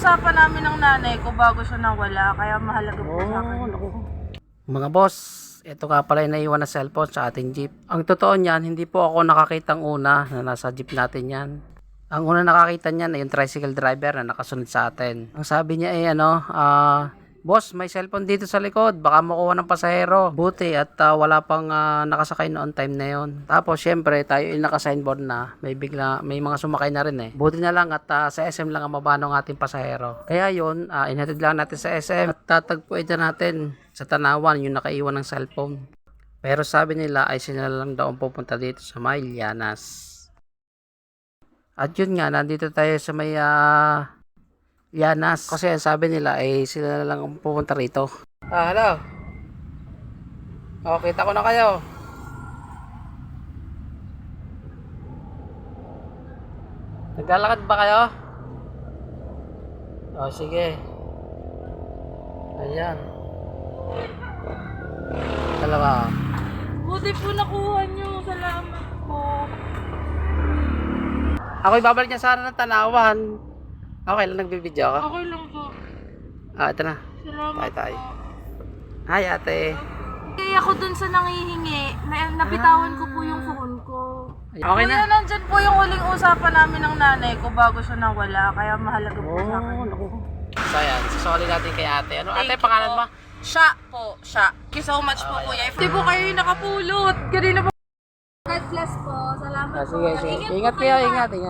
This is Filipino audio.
usapan namin ng nanay ko bago siya nawala, kaya mahalaga po sa akin. Mga boss, ito nga pala yung naiwan na cellphone sa ating jeep. Ang totoo niyan, hindi po ako nakakitang una na nasa jeep natin yan. Ang una nakakita niyan ay yung tricycle driver na nakasunod sa atin. Ang sabi niya ay ano, ah, boss, may cellphone dito sa likod, baka makuha ng pasahero. Buti at ah, wala pang ah, nakasakay noon time na yon. Tapos syempre, tayo ay naka-signboard na, may bigla, may mga sumakay na rin eh. Buti na lang at ah, sa SM lang ang mabano ng ating pasahero. Kaya yun, ah, inhatid lang natin sa SM at tatagpuin na natin sa Tanawan yung nakaiwan ng cellphone. Pero sabi nila ay sila lang daw pupunta dito sa may. At yun nga, nandito tayo sa may ah, Llanas. Kasi ang sabi nila ay sila na lang ang pupunta rito. Ah, hello. Oh, kita ko na kayo. Naglalakad ba kayo? Oh, sige. Ayan. Dalawa. Buti po nakuha niyo. Salamat po. Ako ibabalik niya sana ng tanawan. Okay lang, nagbibideo ako. Okay lang po. Ah, ito na. Salamat Tayo tayo. po. Hi, ate. Kaya ako dun sa nangihingi, na, napitawan ko po yung phone ko. Okay na. Kuya, nandyan po yung huling usapan namin ng nanay ko bago siya nawala, kaya mahalaga po sa akin. So, ayan. Sasoli natin kay ate. Ano, ate, Thank you pangalan po. mo? Siya po, siya. Thank you so much po, kuya. Hindi po kayo yung nakapulot. Kanina po. God bless po. Salamat Ah, po. sige, sige. Ingat kayo, ingat, ingat.